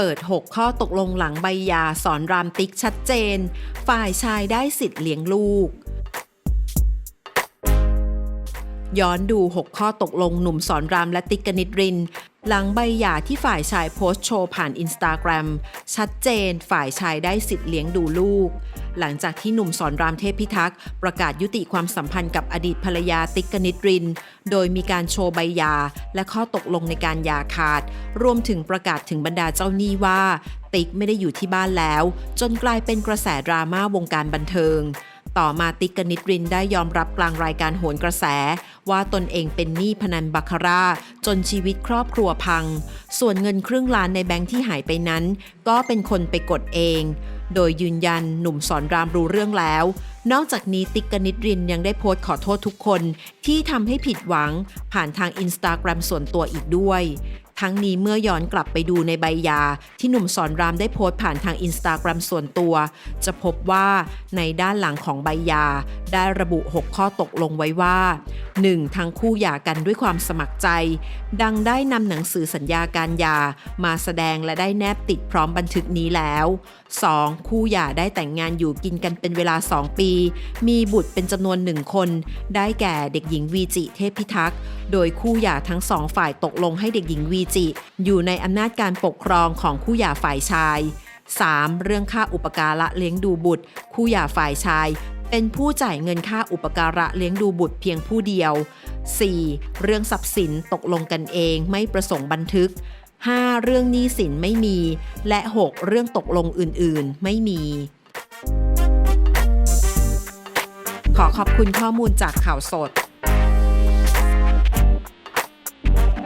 เปิด 6 ข้อตกลงหลังใบยาสอนรามติ๊กชัดเจน ฝ่ายชายได้สิทธิ์เลี้ยงลูก ย้อนดู 6 ข้อตกลงหนุ่มสอนรามและติ๊กกนิตริน หลังใบหย่าที่ฝ่ายชายโพสต์โชว์ผ่านอินสตาแกรมชัดเจนฝ่ายชายได้สิทธิ์เลี้ยงดูลูก หลังจากที่หนุ่มสอนรามเทพพิทักษ์ประกาศยุติความสัมพันธ์กับอดีตภรรยาติ๊กกนิตริน โดยมีการโชว์ใบหย่าและข้อตกลงในการหย่าขาด รวมถึงประกาศถึงบรรดาเจ้าหนี้ว่า ติ๊กไม่ได้อยู่ที่บ้านแล้ว จนกลายเป็นกระแสดราม่าวงการบันเทิง ต่อมาติกนิตรินได้ยอมรับกลางรายการโหนกระแส ว่าตนเองเป็นหนี้พนันบาคาร่า จนชีวิตครอบครัวพัง ส่วนเงินครึ่งล้านในแบงค์ที่หายไปนั้น ก็เป็นคนไปกดเอง โดยยืนยันหนุ่มสอนรามรู้เรื่องแล้ว นอกจากนี้ติกนิตรินยังได้โพสต์ขอโทษทุกคน ที่ทำให้ผิดหวังผ่านทางอินสตาแกรมส่วนตัวอีกด้วย ทั้งนี้เมื่อย้อนกลับไปดูในใบยา ที่หนุ่มสอนรามได้โพสต์ผ่านทางอินสตาแกรมส่วนตัว จะพบว่าในด้านหลังของใบยาได้ระบุ 6 ข้อตกลงไว้ว่า 1. ทั้งคู่หย่ากันด้วยความสมัครใจ ดังได้นำหนังสือสัญญาการหย่ามาแสดงและได้แนบติดพร้อมบันทึกนี้แล้ว 2. คู่หย่าได้แต่งงานอยู่กินกันเป็นเวลา 2 ปี มีบุตรเป็นจำนวนหนึ่งคน ได้แก่เด็กหญิงวีจิเทพพิทักษ์ โดยคู่หย่าทั้งสองฝ่ายตกลงให้เด็กหญิงวีจิ อยู่ในอำนาจการปกครองของคู่หย่าฝ่ายชาย 3. เรื่องค่าอุปการะเลี้ยงดูบุตร คู่หย่าฝ่ายชาย เป็นผู้จ่ายเงินค่าอุปการะเลี้ยงดูบุตรเพียงผู้เดียว 4. เรื่องทรัพย์สินตกลงกันเองไม่ประสงค์บันทึก 5. เรื่องหนี้สินไม่มี และ 6. เรื่องตกลงอื่นๆไม่มี ขอขอบคุณข้อมูลจากข่าวสด